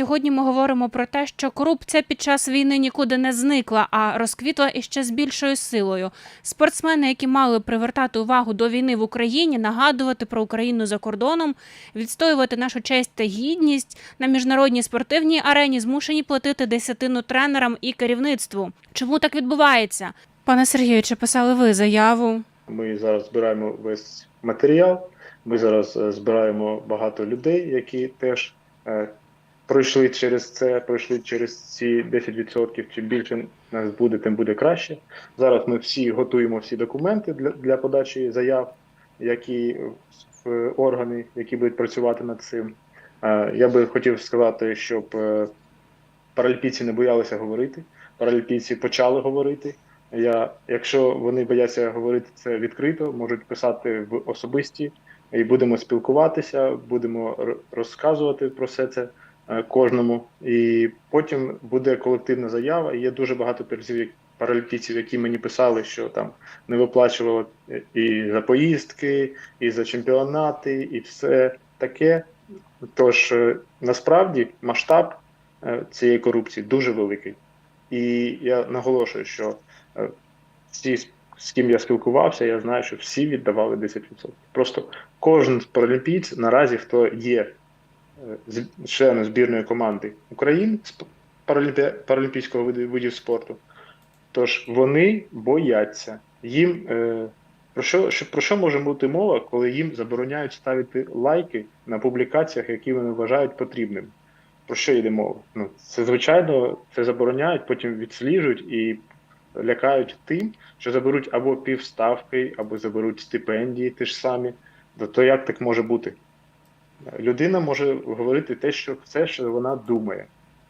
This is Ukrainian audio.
Сьогодні ми говоримо про те, що корупція під час війни нікуди не зникла, а розквітла іще з більшою силою. Спортсмени, які мали привертати увагу до війни в Україні, нагадувати про Україну за кордоном, відстоювати нашу честь та гідність на міжнародній спортивній арені, змушені платити десятину тренерам і керівництву. Чому так відбувається? Пане Сергію, чи писали ви заяву? Ми зараз збираємо весь матеріал. Ми зараз е, збираємо багато людей, які теж е, пройшли через це, пройшли через ці 10%. Чим більше нас буде, тим буде краще. Зараз ми всі готуємо всі документи для, для подачі заяв, які в органи, які будуть працювати над цим. Е, я би хотів сказати, щоб е, паралімпійці не боялися говорити. Паралімпійці почали говорити. Я, якщо вони бояться говорити це відкрито, можуть писати в особисті, і будемо спілкуватися, будемо розказувати про все це е, кожному. І потім буде колективна заява. Є дуже багато паралімпійців, які мені писали, що там не виплачувало і за поїздки, і за чемпіонати, і все таке. Тож е, насправді масштаб е, цієї корупції дуже великий. І я наголошую, що е, всі, з ким я спілкувався, я знаю, що всі віддавали 10%. Просто кожен паралімпійць наразі, хто є е, членом збірної команди України з паралімпі... паралімпійського видів спорту, тож вони бояться. Їм е, про що, про що може бути мова, коли їм забороняють ставити лайки на публікаціях, які вони вважають потрібними? Про що йде мова? Ну, це звичайно це забороняють, потім відсліджують і лякають тим, що заберуть або півставки, або заберуть стипендії ті ж самі. То як так може бути? Людина може говорити те, що все, що вона думає.